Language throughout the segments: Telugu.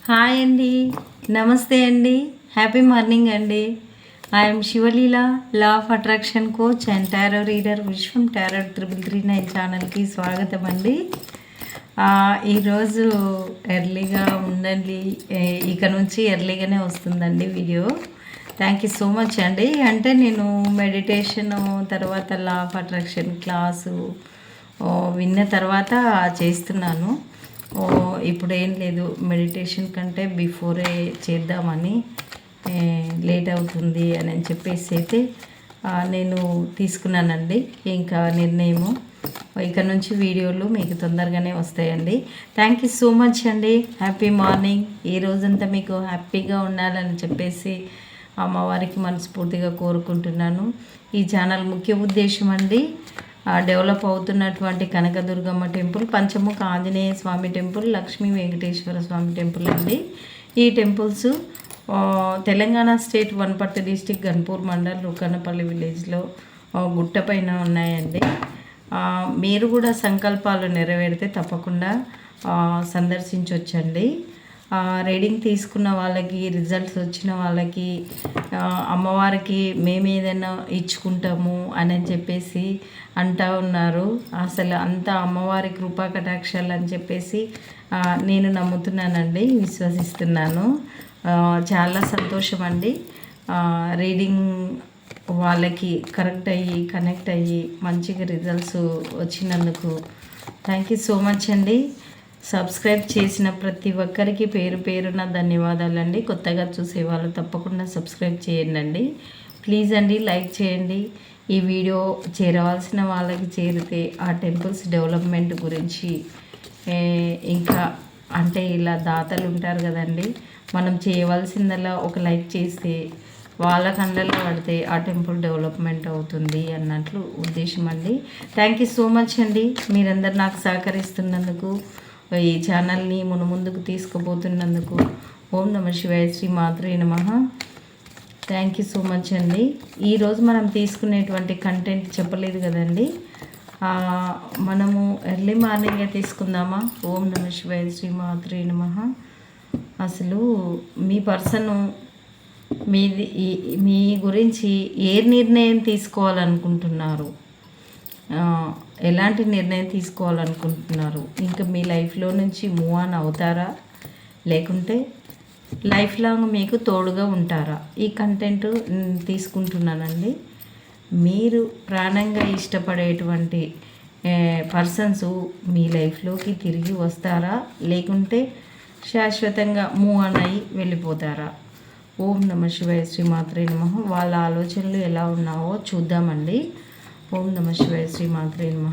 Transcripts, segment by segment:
హాయ్ అండి. నమస్తే అండి. హ్యాపీ మార్నింగ్ అండి. I'm Sivaleela law of attraction coach and tarot reader Vishwam tarot triple three nine ఛానల్కి స్వాగతం అండి. ఈరోజు ఎర్లీగా ఉండండి ఇక నుంచి ఎర్లీగానే వస్తుందండి video. Thank you so much అండి. అంటే నేను మెడిటేషన్ తర్వాత లా ఆఫ్ అట్రాక్షన్ క్లాసు విన్న తర్వాత చేస్తున్నాను. ఇప్పుడు ఏం లేదు. మెడిటేషన్ కంటే బిఫోరే చేద్దామని లేట్ అవుతుంది అని అని చెప్పేసి అయితే నేను తీసుకున్నానండి. ఇంకా నిర్ణయము ఇక నుంచి వీడియోలు మీకు తొందరగానే వస్తాయండి. థ్యాంక్ యూ సో మచ్ అండి. హ్యాపీ మార్నింగ్ ఈ రోజంతా మీకు హ్యాపీగా ఉండాలని చెప్పేసి అమ్మవారికి మనస్ఫూర్తిగా కోరుకుంటున్నాను. ఈ ఛానల్ ముఖ్య ఉద్దేశం అండి డెవలప్ అవుతున్నటువంటి Kanakadurgamma temple Panchamukha Anjaneya Swami temple Lakshmi Venkateshwara Swami temple అండి. ఈ temples Telangana state Wanaparthy district Ganpur mandal Rukannapalli విలేజ్లో గుట్టపైన గుట్ట పైన ఉన్నాయండి. మీరు కూడా సంకల్పాలు నెరవేరితే తప్పకుండా సందర్శించవచ్చండి రీడింగ్ తీసుకున్న వాళ్ళకి రిజల్ట్స్ వచ్చిన వాళ్ళకి అమ్మవారికి మేము ఏదైనా ఇచ్చుకుంటాము అని చెప్పేసి అంటా ఉన్నారు. అసలు అంత అమ్మవారి కృపా కటాక్షాలు అని చెప్పేసి నేను నమ్ముతున్నానండి విశ్వసిస్తున్నాను. చాలా సంతోషం అండి. రీడింగ్ వాళ్ళకి కరెక్ట్ అయ్యి కనెక్ట్ అయ్యి మంచిగా రిజల్ట్స్ వచ్చినందుకు. థ్యాంక్ యూ సో మచ్ అండి. సబ్స్క్రైబ్ చేసిన ప్రతి ఒక్కరికి పేరు పేరున ధన్యవాదాలండి. కొత్తగా చూసే వాళ్ళు తప్పకుండా సబ్స్క్రైబ్ చేయండి ప్లీజ్ అండి లైక్ చేయండి. ఈ వీడియో చేరవలసిన వాళ్ళకి చేరితే ఆ టెంపుల్స్ డెవలప్మెంట్ గురించి ఇంకా అంటే ఇలా దాతలు ఉంటారు కదండి. మనం చేయవలసిందల్లా ఒక లైక్ చేస్తే వాళ్ళ కండలో పడితే ఆ టెంపుల్ డెవలప్మెంట్ అవుతుంది అన్నట్లు ఉద్దేశం అండి థ్యాంక్ యూ సో మచ్ అండి. మీరందరు నాకు సహకరిస్తున్నందుకు ఈ ఛానల్ని మును ముందుకు తీసుకుపోతున్నందుకు ఓం నమ శివాయ శ్రీ మాతృ నమ. థ్యాంక్ యూ సో మచ్ అండి. ఈరోజు మనం తీసుకునేటువంటి కంటెంట్ చెప్పలేదు కదండి. మనము ఎర్లీ మార్నింగే తీసుకుందామా? ఓం నమ శివాయ శ్రీ మాతృ నమ. అసలు మీ పర్సను మీది మీ గురించి ఏ నిర్ణయం తీసుకోవాలనుకుంటున్నారు? ఎలాంటి నిర్ణయం తీసుకోవాలనుకుంటున్నారు? ఇంకా మీ లైఫ్లో నుంచి మూవ్ ఆన్ అవుతారా? లేకుంటే లైఫ్ లాంగ్ మీకు తోడుగా ఉంటారా? ఈ కంటెంట్ తీసుకుంటున్నానండి. మీరు ప్రాణంగా ఇష్టపడేటువంటి పర్సన్స్ మీ లైఫ్లోకి తిరిగి వస్తారా? లేకుంటే శాశ్వతంగా మూవ్ ఆన్ అయ్యి వెళ్ళిపోతారా? ఓం నమ శివాయ శ్రీమాత్రే నమ. వాళ్ళ ఆలోచనలు ఎలా ఉన్నావో చూద్దామండి. ఓం నమ శివాయ శ్రీమాత్రే నమ.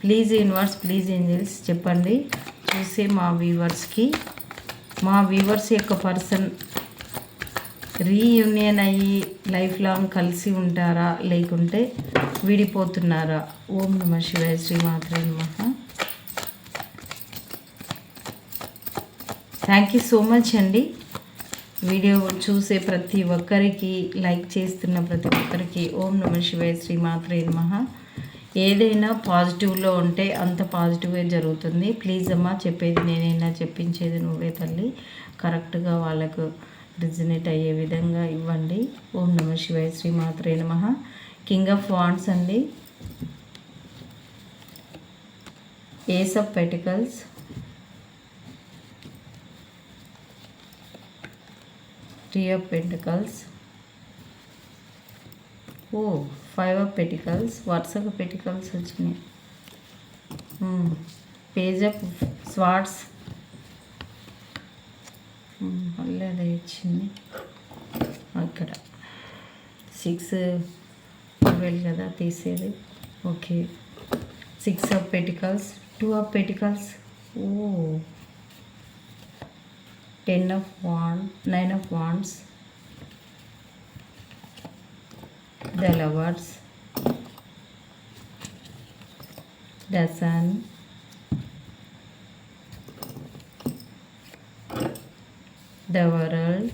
ప్లీజ్ యూనివర్స్ ప్లీజ్ ఏంజల్స్ చెప్పండి. చూసే మా వ్యూవర్స్కి మా వ్యూవర్స్ యొక్క పర్సన్ రీయూనియన్ అయ్యి లైఫ్ లాంగ్ కలిసి ఉంటారా లేకుంటే విడిపోతున్నారా? ఓం నమ శివాయ శ్రీమాత్రే నమ. థ్యాంక్ యూ సో మచ్ అండి. వీడియో చూసే ప్రతి ఒక్కరికి లైక్ చేస్తున్న ప్రతి ఒక్కరికి ఓం నమ శివాయ శ్రీ మాత్రే నమ. ఏదైనా పాజిటివ్లో ఉంటే అంత పాజిటివ్గా జరుగుతుంది. ప్లీజ్ అమ్మా చెప్పేది నేనైనా చెప్పించేది నువ్వే తల్లి. కరెక్ట్గా వాళ్ళకు రిజనేట్ అయ్యే విధంగా ఇవ్వండి. ఓం నమ శివాయ శ్రీ మాత్రే నమ. కింగ్ ఆఫ్ వాండ్స్ అండి. Ace of pentacles. Three of pentacles oh five of pentacles వరుసగా పెటికల్స్ వచ్చినాయి? పేజ్ ఆఫ్ స్వాట్స్ మళ్ళీ అదే ఇచ్చింది. అక్కడ. సిక్స్ ట్వెల్వ్ కదా తీసేది. Okay six of pentacles two of pentacles oh ten of wand nine of wands the lovers the sun the world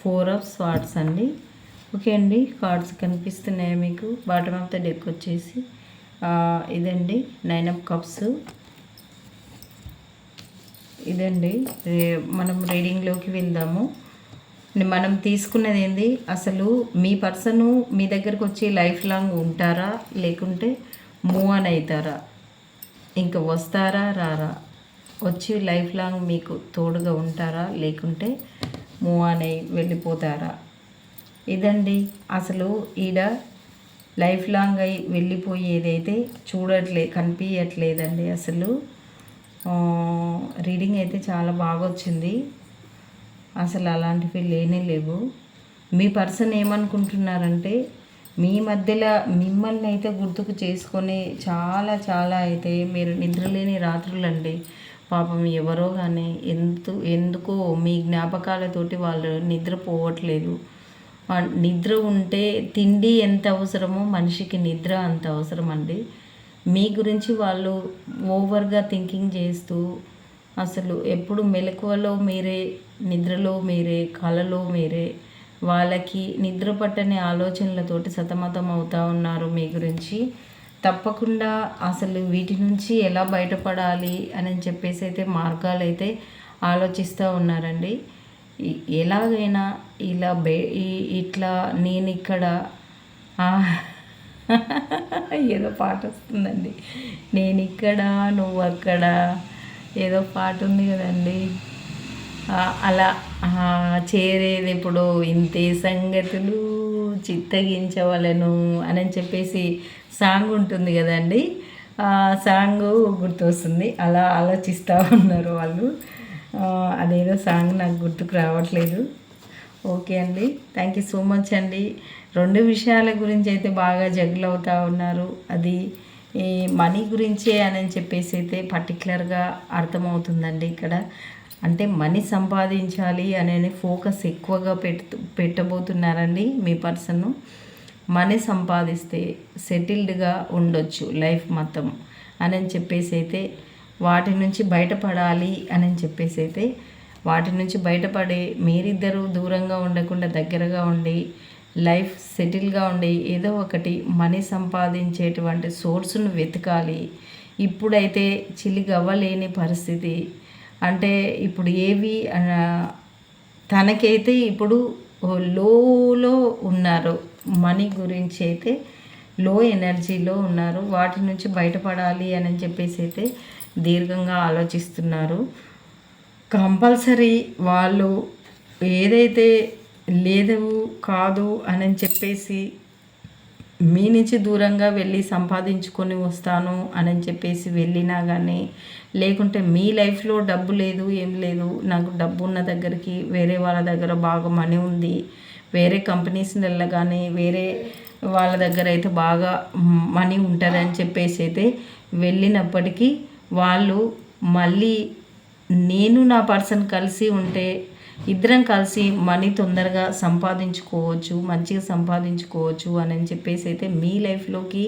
four of swords అండి. ఓకే అండి కార్డ్స్ కనిపిస్తున్నాయి మీకు? బాటమ్ ఆఫ్ ద డెక్ వచ్చేసి ఇదండి నైన్ ఆఫ్ కప్స్. ఇదండి. మనం రీడింగ్లోకి వెళ్దాము మనం తీసుకున్నది ఏంది? అసలు మీ పర్సను మీ దగ్గరకు వచ్చి లైఫ్ లాంగ్ ఉంటారా? లేకుంటే మూవ్ ఆన్ అవుతారా ఇంకా వస్తారా? రారా? వచ్చి లైఫ్ లాంగ్ మీకు తోడుగా ఉంటారా? లేకుంటే మూవ్ ఆన్ అయి వెళ్ళిపోతారా? ఇదండి. అసలు ఈడ లైఫ్ లాంగ్ అయి వెళ్ళిపోయేదైతే చూడట్లే కనిపించట్లేదండి అసలు. రీడింగ్ అయితే చాలా బాగా వచ్చింది అసలు అలాంటివి లేనే లేవు. మీ పర్సన్ ఏమనుకుంటున్నారంటే మీ మధ్యలో మిమ్మల్ని అయితే గుర్తుకు చేసుకొని చాలా చాలా అయితే మీరు నిద్రలేని రాత్రులండి. పాపం ఎవరో కానీ ఎందు ఎందుకో మీ జ్ఞాపకాలతోటి వాళ్ళు నిద్రపోవట్లేదు. నిద్ర ఉంటే తిండి ఎంత అవసరమో మనిషికి నిద్ర అంత అవసరం అండి మీ గురించి వాళ్ళు ఓవర్గా థింకింగ్ చేస్తూ అసలు ఎప్పుడు మెలకువలో మీరే నిద్రలో మీరే కళలో మీరే వాళ్ళకి నిద్ర పట్టని ఆలోచనలతోటి సతమతం అవుతూ ఉన్నారు మీ గురించి. తప్పకుండా అసలు వీటి నుంచి ఎలా బయటపడాలి అని చెప్పేసి అయితే మార్గాలు అయితే ఆలోచిస్తూ ఉన్నారండి. ఎలాగైనా ఇలా బే ఇట్లా నేను ఇక్కడ ఏదో పాట వస్తుందండి. నేను ఇక్కడ నువ్వు అక్కడ. ఏదో పాట ఉంది కదండి. అలా చేరేది ఇప్పుడు ఇంతే సంగతులు చిత్తగించవలను అని చెప్పేసి సాంగ్ ఉంటుంది కదండి. సాంగ్ గుర్తొస్తుంది. అలా ఆలోచిస్తూ ఉన్నారు వాళ్ళు. అదేదో సాంగ్ నాకు గుర్తుకు రావట్లేదు. ఓకే అండి. థ్యాంక్ యూ సో మచ్ అండి. రెండు విషయాల గురించి అయితే బాగా జగ్గులు అవుతూ ఉన్నారు. అది ఈ మనీ గురించే అని చెప్పేసి అయితే పర్టికులర్గా అర్థమవుతుందండి ఇక్కడ. అంటే మనీ సంపాదించాలి అనే ఫోకస్ ఎక్కువగా పెట్టు పెట్టబోతున్నారండి మీ పర్సన్ మనీ సంపాదిస్తే సెటిల్డ్గా ఉండొచ్చు లైఫ్ మొత్తం అని చెప్పేసి అయితే వాటి నుంచి బయటపడాలి అని చెప్పేసి అయితే వాటి నుంచి బయటపడి మీరిద్దరూ దూరంగా ఉండకుండా దగ్గరగా ఉండి లైఫ్ సెటిల్గా ఉండి ఏదో ఒకటి మనీ సంపాదించేటువంటి సోర్స్ను వెతకాలి. ఇప్పుడైతే చిలిగవ్వలేని పరిస్థితి. అంటే ఇప్పుడు ఏవి తనకైతే ఇప్పుడు లోలో ఉన్నారు. మనీ గురించి అయితే లో ఎనర్జీలో ఉన్నారు. వాటి నుంచి బయటపడాలి అని చెప్పేసి అయితే దీర్ఘంగా ఆలోచిస్తున్నారు. కంపల్సరీ వాళ్ళు ఏదైతే లేదు కాదు అని చెప్పేసి మీ నుంచి దూరంగా వెళ్ళి సంపాదించుకొని వస్తాను అని చెప్పేసి వెళ్ళినా కానీ లేకుంటే మీ లైఫ్లో డబ్బు లేదు ఏం లేదు. నాకు డబ్బు ఉన్న దగ్గరికి వేరే వాళ్ళ దగ్గర బాగా మనీ ఉంది. వేరే కంపెనీస్ వెళ్ళగానే వేరే వాళ్ళ దగ్గర అయితే బాగా మనీ ఉంటుందని చెప్పేసి అయితే వెళ్ళినప్పటికీ వాళ్ళు మళ్ళీ నేను నా పర్సన్ కలిసి ఉంటే ఇద్దరం కలిసి మనీ తొందరగా సంపాదించుకోవచ్చు మంచిగా సంపాదించుకోవచ్చు అని చెప్పేసి అయితే మీ లైఫ్లోకి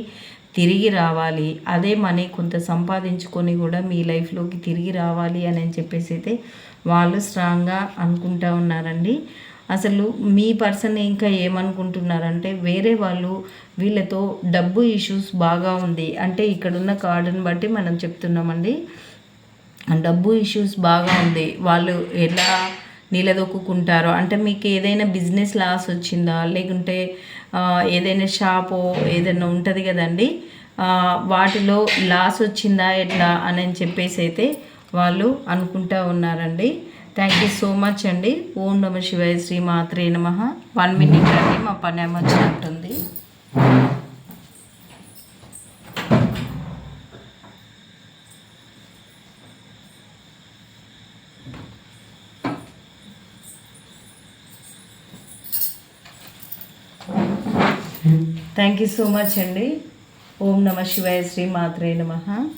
తిరిగి రావాలి. అదే మనీ కొంత సంపాదించుకొని కూడా మీ లైఫ్లోకి తిరిగి రావాలి అని చెప్పేసి అయితే వాళ్ళు స్ట్రాంగ్గా అనుకుంటా ఉన్నారండి. అసలు మీ పర్సన్ ఇంకా ఏమనుకుంటున్నారంటే వేరే వాళ్ళు వీళ్ళతో డబ్బు ఇష్యూస్ బాగా ఉంది. అంటే ఇక్కడున్న కార్డుని బట్టి మనం చెప్తున్నామండి. డబ్బు ఇష్యూస్ బాగా ఉంది. వాళ్ళు ఎలా నిలదొక్కుంటారో అంటే మీకు ఏదైనా బిజినెస్ లాస్ వచ్చిందా? లేకుంటే ఏదైనా షాపో ఏదైనా ఉంటుంది కదండి. వాటిలో లాస్ వచ్చిందా ఎట్లా అని చెప్పేసి అయితే వాళ్ళు అనుకుంటా ఉన్నారండి. థ్యాంక్ యూ సో మచ్ అండి. ఓం నమ శివాయ శ్రీ మాత్రే నమ. వన్ మినిట్ అండి మా పని ఏమో థ్యాంక్ యూ సో మచ్ అండి ఓం నమ శివాయ శ్రీ మాత్రే నమ.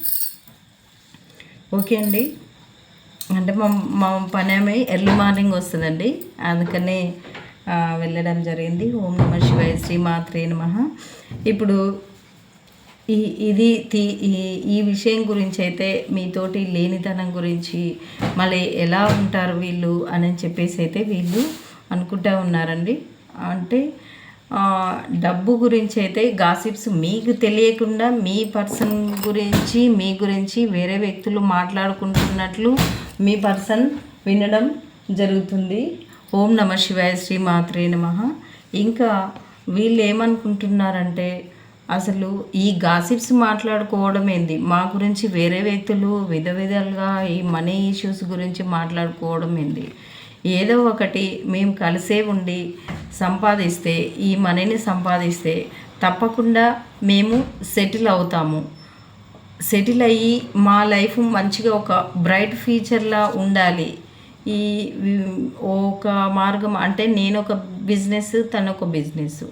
ఓకే అండి. అంటే మా మా పని ఆమె ఎర్లీ మార్నింగ్ వస్తుందండి. అందుకనే వెళ్ళడం జరిగింది. ఓం నమ శివాయ శ్రీ మాత్రే నమ. ఇప్పుడు ఈ ఇది తీ- ఈ ఈ విషయం గురించి అయితే మీతోటి లేనితనం గురించి మళ్ళీ ఎలా ఉంటారు వీళ్ళు అని చెప్పేసి అయితే వీళ్ళు అనుకుంటా ఉన్నారండి. అంటే డబ్బు గురించి అయితే గాసిప్స్ మీకు తెలియకుండా మీ పర్సన్ గురించి మీ గురించి వేరే వ్యక్తులు మాట్లాడుకుంటున్నట్లు మీ పర్సన్ వినడం జరుగుతుంది. ఓం నమ శివాయ శ్రీ మాత్రే నమ. ఇంకా వీళ్ళు ఏమనుకుంటున్నారంటే అసలు ఈ గాసిప్స్ మాట్లాడుకోవడం ఏంది? మా గురించి వేరే వ్యక్తులు విధ విధాలుగా ఈ మనీ ఇష్యూస్ గురించి మాట్లాడుకోవడం ఏంది? ఏదో ఒకటి మేము కలిసే ఉండి సంపాదిస్తే ఈ మనీని సంపాదిస్తే తప్పకుండా మేము సెటిల్ అవుతాము. సెటిల్ అయ్యి మా లైఫ్ మంచిగా ఒక బ్రైట్ ఫ్యూచర్లా ఉండాలి. ఈ ఒక మార్గం అంటే నేను ఒక బిజినెస్ తను ఒక బిజినెస్.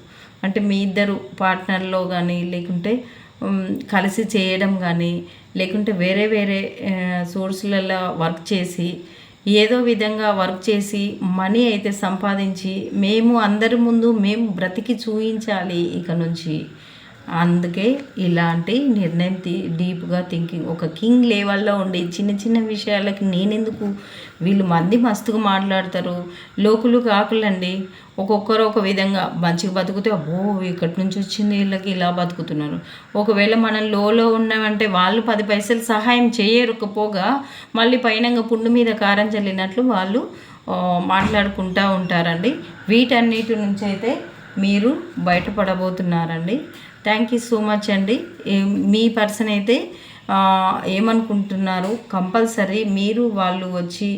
అంటే మీ ఇద్దరు పార్ట్నర్లో కానీ లేకుంటే కలిసి చేయడం కానీ లేకుంటే వేరే వేరే సోర్సులలో వర్క్ చేసి ఏదో విధంగా వర్క్ చేసి మనీ అయితే సంపాదించి మేము అందరి ముందు మేము బ్రతికి చూపించాలి ఇక నుంచి. అందుకే ఇలాంటి నిర్ణయం డీప్గా థింకింగ్ ఒక కింగ్ లెవెల్లో ఉండి చిన్న చిన్న విషయాలకి నేనెందుకు? వీళ్ళు మంది మస్తుగా మాట్లాడతారు. లోకులు కాకులండి. ఒక్కొక్కరు ఒక విధంగా మంచిగా బతుకుతే అబ్బో ఇక్కడి నుంచి వచ్చింది వీళ్ళకి ఇలా బతుకుతున్నారు. ఒకవేళ మనం లోలో ఉన్నామంటే వాళ్ళు పది పైసలు సహాయం చేయకపోగా మళ్ళీ పైన పుండు మీద కారం చల్లినట్లు వాళ్ళు మాట్లాడుకుంటూ ఉంటారండి. వీటన్నిటి నుంచి అయితే మీరు బయటపడబోతున్నారండి. థ్యాంక్ యూ సో మచ్ అండి. మీ పర్సన్ అయితే ఏమనుకుంటున్నారు? కంపల్సరీ మీరు వాళ్ళు వచ్చి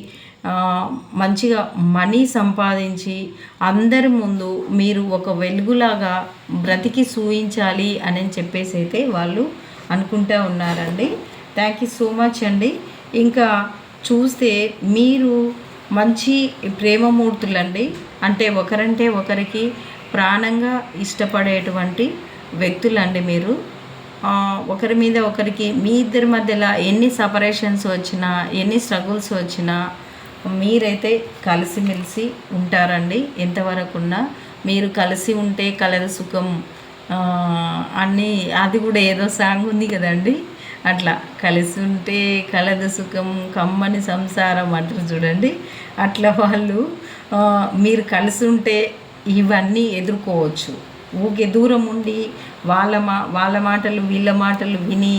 మంచిగా మనీ సంపాదించి అందరి ముందు మీరు ఒక వెలుగులాగా బ్రతికి సూయించాలి అని చెప్పేసి అయితే వాళ్ళు అనుకుంటూ ఉన్నారండి. థ్యాంక్ యూ సో మచ్ అండి. ఇంకా చూస్తే మీరు మంచి ప్రేమమూర్తులండి. అంటే ఒకరంటే ఒకరికి ప్రాణంగా ఇష్టపడేటువంటి వ్యక్తులండి మీరు. ఒకరి మీద ఒకరికి మీ ఇద్దరి మధ్యలో ఎన్ని సపరేషన్స్ వచ్చినా ఎన్ని స్ట్రగుల్స్ వచ్చినా మీరైతే కలిసిమెలిసి ఉంటారండి. ఎంతవరకు ఉన్నా మీరు కలిసి ఉంటే కలద సుఖం. అన్నీ అది కూడా ఏదో సాంగ్ ఉంది కదండి. అట్లా కలిసి ఉంటే కలదు సుఖం కమ్మని సంసారం అంటారు చూడండి. అట్లా వాళ్ళు మీరు కలిసి ఉంటే ఇవన్నీ ఎదుర్కోవచ్చు. ఊకే దూరం ఉండి వాళ్ళ మా వాళ్ళ మాటలు వీళ్ళ మాటలు విని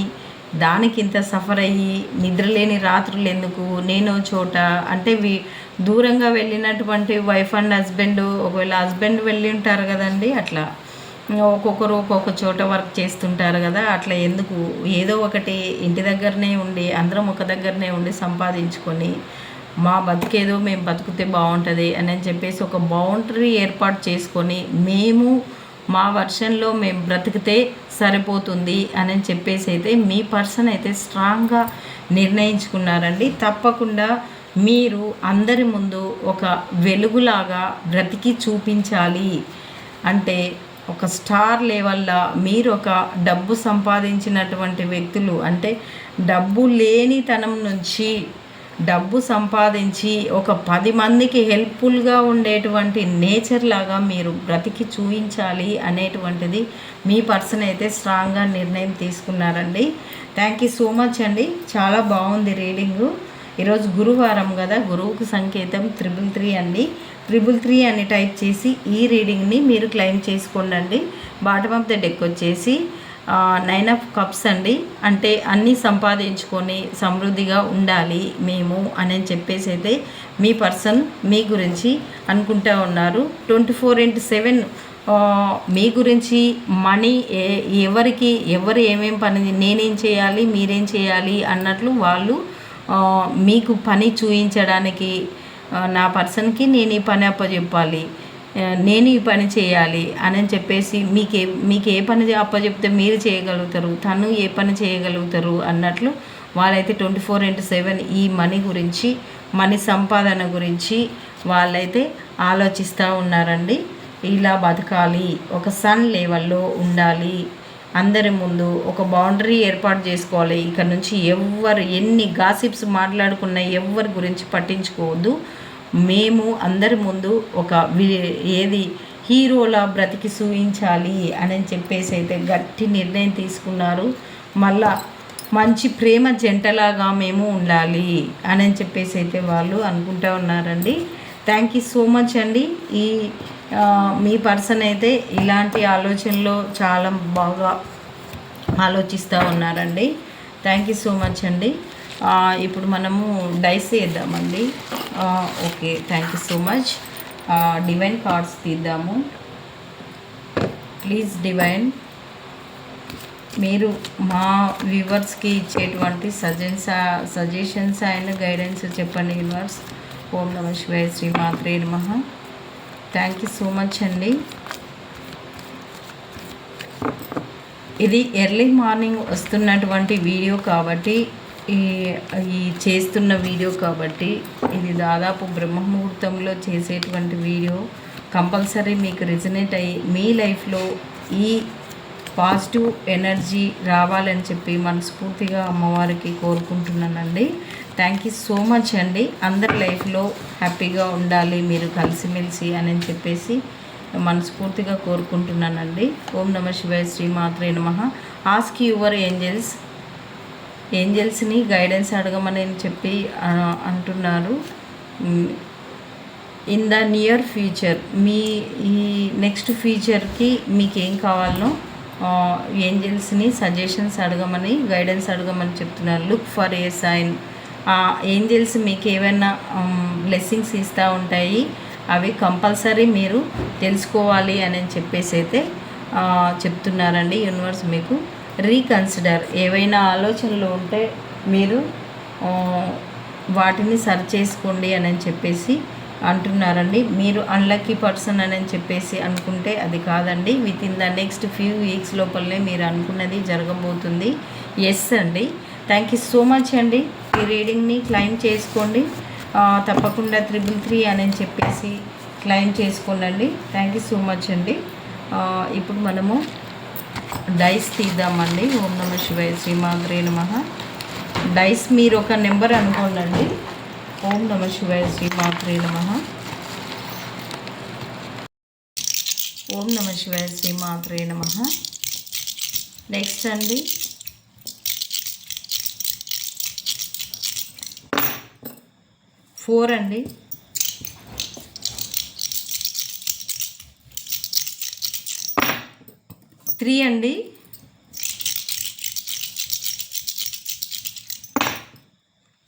దానికి ఇంత సఫర్ అయ్యి నిద్రలేని రాత్రులు ఎందుకు? నేను చోట అంటే వి దూరంగా వెళ్ళినటువంటి వైఫ్ అండ్ హస్బెండ్ ఒకవేళ హస్బెండ్ వెళ్ళి ఉంటారు కదండి అట్లా. ఒక్కొక్కరు ఒక్కొక్క చోట వర్క్ చేస్తుంటారు కదా అట్లా ఎందుకు? ఏదో ఒకటి ఇంటి దగ్గరనే ఉండి అందరం ఒక దగ్గరనే ఉండి సంపాదించుకొని మా బతికేదో మేము బతికితే బాగుంటుంది అని చెప్పేసి ఒక బౌండరీ ఏర్పాటు చేసుకొని మేము మా వర్షన్లో మేము బ్రతికితే సరిపోతుంది అని చెప్పేసి అయితే మీ పర్సన్ అయితే స్ట్రాంగ్గా నిర్ణయించుకున్నారండి. తప్పకుండా మీరు అందరి ముందు ఒక వెలుగులాగా బ్రతికి చూపించాలి. అంటే ఒక స్టార్ లెవెల్లో మీరు ఒక డబ్బు సంపాదించినటువంటి వ్యక్తులు అంటే డబ్బు లేనితనం నుంచి డబ్బు సంపాదించి ఒక పది మందికి హెల్ప్ఫుల్గా ఉండేటువంటి నేచర్ లాగా మీరు బ్రతికి చూపించాలి అనేటువంటిది మీ పర్సన్ అయితే స్ట్రాంగ్గా నిర్ణయం తీసుకున్నారండి. థ్యాంక్ యూ సో మచ్ అండి. చాలా బాగుంది రీడింగు. ఈరోజు గురువారం కదా గురువుకు సంకేతం త్రిబుల్ త్రీ అండి. త్రిబుల్ త్రీ అని టైప్ చేసి ఈ రీడింగ్ని మీరు క్లెయిమ్ చేసుకోండి బాటమ్ ఆఫ్ ద డెక్ వచ్చేసి నైన్ ఆఫ్ కప్స్ అండి. అంటే అన్నీ సంపాదించుకొని సమృద్ధిగా ఉండాలి మేము అని చెప్పేసి అయితే మీ పర్సన్ మీ గురించి అనుకుంటా ఉన్నారు. ట్వంటీ ఫోర్ ఇంటూ సెవెన్ మీ గురించి మనీ ఎవరికి ఎవరు ఏమేం పని నేనేం చేయాలి మీరేం చేయాలి అన్నట్లు వాళ్ళు మీకు పని చూయించడానికి నా పర్సన్కి నేను ఈ పని అప్పచెప్పాలి. నేను ఈ పని చేయాలి అని చెప్పేసి మీకు ఏ మీకు ఏ పని అప్పచెప్తే మీరు చేయగలుగుతారు తను ఏ పని చేయగలుగుతారు అన్నట్లు వాళ్ళైతే ట్వంటీ ఫోర్ ఇంటూ సెవెన్ ఈ మనీ గురించి మనీ సంపాదన గురించి వాళ్ళైతే ఆలోచిస్తూ ఉన్నారండి. ఇలా బతకాలి ఒక సన్ లెవెల్లో ఉండాలి. అందరి ముందు ఒక బౌండరీ ఏర్పాటు చేసుకోవాలి. ఇక్కడ నుంచి ఎవరు ఎన్ని గాసిప్స్ మాట్లాడుకున్నా ఎవరి గురించి పట్టించుకోవద్దు. మేము అందరి ముందు ఒక ఏది హీరోలా బ్రతికి చూయించాలి అని చెప్పేసి అయితే గట్టి నిర్ణయం తీసుకున్నారు. మళ్ళా మంచి ప్రేమ జంటలాగా మేము ఉండాలి అని చెప్పేసి అయితే వాళ్ళు అనుకుంటూ ఉన్నారండి. థ్యాంక్ యూ సో మచ్ అండి. ఈ మీ పర్సన్ అయితే ఇలాంటి ఆలోచనలో చాలా బాగా ఆలోచిస్తూ ఉన్నారండి. థ్యాంక్ యూ సో మచ్ అండి. ఇప్పుడు మనము dice వేద్దామండి okay thank you so much divine cards తీద్దాము. Please divine మీరు మా వ్యూవర్స్కి ఇచ్చేటువంటి సజెన్స్ సజెషన్స్ అండ్ గైడెన్స్ చెప్పండి యూనివర్స్ ఓం నమ శివాయ శ్రీ మాత్రే నమ. థ్యాంక్ యూ సో మచ్ అండి. ఇది ఎర్లీ మార్నింగ్ వస్తున్నటువంటి వీడియో కాబట్టి ఈ ఈ చేస్తున్న వీడియో కాబట్టి ఇది దాదాపు బ్రహ్మముహూర్తంలో చేసేటువంటి వీడియో. కంపల్సరీ మీకు రిజనేట్ అయ్యి మీ లైఫ్లో ఈ పాజిటివ్ ఎనర్జీ రావాలని చెప్పి మనస్ఫూర్తిగా అమ్మవారికి కోరుకుంటున్నానండి. థ్యాంక్ యూ సో మచ్ అండి. అందరి లైఫ్లో హ్యాపీగా ఉండాలి మీరు కలిసిమెలిసి అని చెప్పేసి మనస్ఫూర్తిగా కోరుకుంటున్నానండి. ఓం నమ శివాయ శ్రీ మాత్రే నమ. ఆస్క్ యువర్ ఏంజల్స్ ఏంజల్స్ని గైడెన్స్ అడగమని చెప్పి అంటున్నారు. ఇన్ ద నియర్ ఫ్యూచర్ మీ ఈ నెక్స్ట్ ఫ్యూచర్కి మీకు ఏం కావాలనో ఏంజల్స్ని సజెషన్స్ అడగమని గైడెన్స్ అడగమని చెప్తున్నారు. Look for a sign. Angels మీకు ఏమైనా బ్లెస్సింగ్స్ ఇస్తూ ఉంటాయి. అవి కంపల్సరీ మీరు తెలుసుకోవాలి అని చెప్పేసి అయితే చెప్తున్నారండి యూనివర్స్ మీకు. రీకన్సిడర్ ఏవైనా ఆలోచనలు ఉంటే మీరు వాటిని సరి చేసుకోండి అని చెప్పేసి అంటున్నారండి. మీరు అన్లక్కీ పర్సన్ అని చెప్పేసి అనుకుంటే అది కాదండి. Within the next few weeks లోపలనే మీరు అనుకున్నది జరగబోతుంది. ఎస్ అండి. థ్యాంక్ యూ సో మచ్ అండి. ఈ రీడింగ్ని క్లైమ్ చేసుకోండి. తప్పకుండా త్రిబుల్ త్రీ అని చెప్పేసి క్లైమ్ చేసుకోనండి థ్యాంక్ యూ సో మచ్ అండి. ఇప్పుడు మనము డైస్ తీద్దామండి. ఓం నమ శివాయ శ్రీమాద్రే నమ. డైస్ మీరు ఒక నెంబర్ అనుకోండి ఓం నమ శివాయ శ్రీమాద్రే నమ. ఓం నమ శివాయ శ్రీమాత్రే నమ. నెక్స్ట్ అండి. ఫోర్ అండి. త్రీ అండి.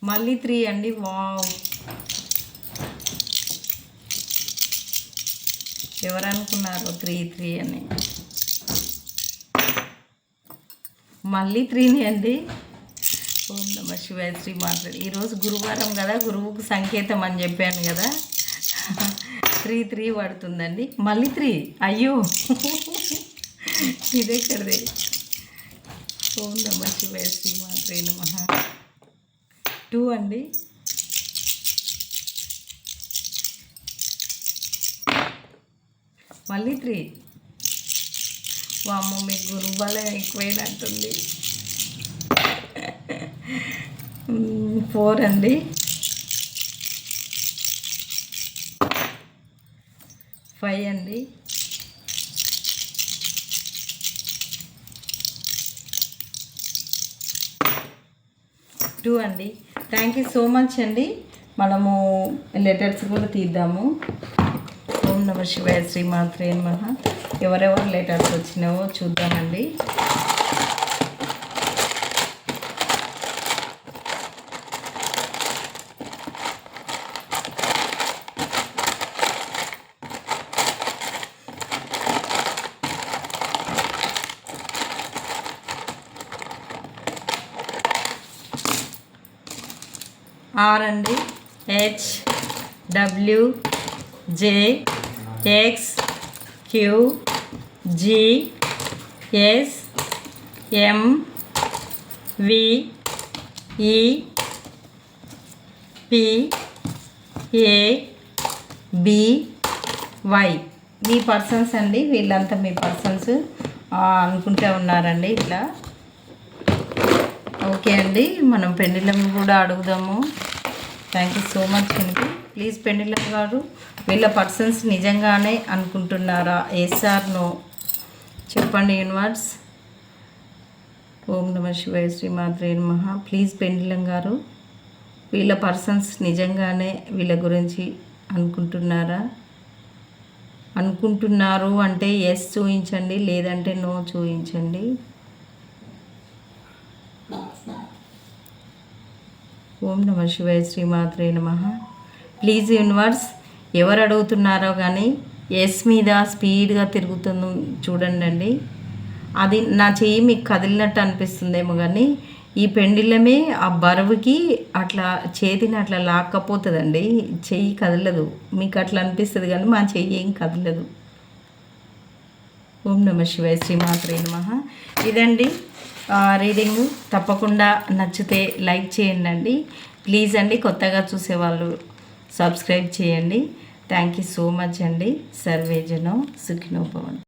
మళ్ళీ త్రీ అండి. వావ్. ఎవరు అనుకున్నారు త్రీ త్రీ అని? మళ్ళీ త్రీని అండి. ఓం నమ శివాయ శ్రీ మాట్లాడి ఈరోజు గురువారం కదా గురువుకు సంకేతం అని చెప్పాను కదా. త్రీ త్రీ పడుతుందండి. మళ్ళీ త్రీ. అయ్యో. ఇదే ఇదెక్కడిది ఓం నమ శివాయ శ్రీ మాత్రే నమ. టూ అండి. మళ్ళీ త్రీ. వామ్మ మీకు గురుబలం ఎక్కువైనట్టుంది. ఫోర్ అండి. ఫైవ్ అండి. టూ అండి. థ్యాంక్ యూ సో మచ్ అండి. మనము లెటర్స్ కూడా తీద్దాము. ఓం నమ శివాయ శ్రీ మాత్రే ఎవరెవరు లెటర్స్ వచ్చినావో చూద్దామండి. ఆర్ అండి. H W J X Q G S M V E P A B Y me persons అండి వీళ్ళంతా మీ పర్సన్స్ అనుకుంటూ ఉన్నారండి ఇట్లా. ఓకే అండి మనం పెండిలం కూడా అడుగుదాము. థ్యాంక్ యూ సో మచ్ అండి ప్లీజ్ పెండిలం గారు వీళ్ళ పర్సన్స్ నిజంగానే అనుకుంటున్నారా? ఎస్ఆర్ నో చెప్పండి యూనివర్స్ ఓం నమ శివాయ శ్రీమాత్రే మహా ప్లీజ్ పెండిలం గారు వీళ్ళ పర్సన్స్ నిజంగానే వీళ్ళ గురించి అనుకుంటున్నారా? అనుకుంటున్నారు అంటే ఎస్ చూపించండి లేదంటే నో చూపించండి ఓం నమ శివాయ శ్రీమాత్రే నమ. ప్లీజ్ యూనివర్స్ ఎవరు అడుగుతున్నారో కానీ ఎస్ మీద స్పీడ్గా తిరుగుతుంది చూడండి అండి అది నా చెయ్యి మీకు కదిలినట్టు అనిపిస్తుందేమో కానీ ఈ పెండిలమే ఆ బరువుకి అట్లా చేతిని అట్లా లాక్కపోతుందండి. చెయ్యి కదలదు. మీకు అట్లా అనిపిస్తుంది కానీ మా చెయ్యి ఏం కదలదు. ఓం నమ శివాయ శ్రీమాత్రే నమ. ఇదండి రీడింగ్ తప్పకుండా నచ్చితే లైక్ చేయండి అండి ప్లీజ్ అండి కొత్తగా చూసేవాళ్ళు సబ్స్క్రైబ్ చేయండి. థ్యాంక్ యూ సో మచ్ అండి. సర్వేజనం సుఖినోభవన్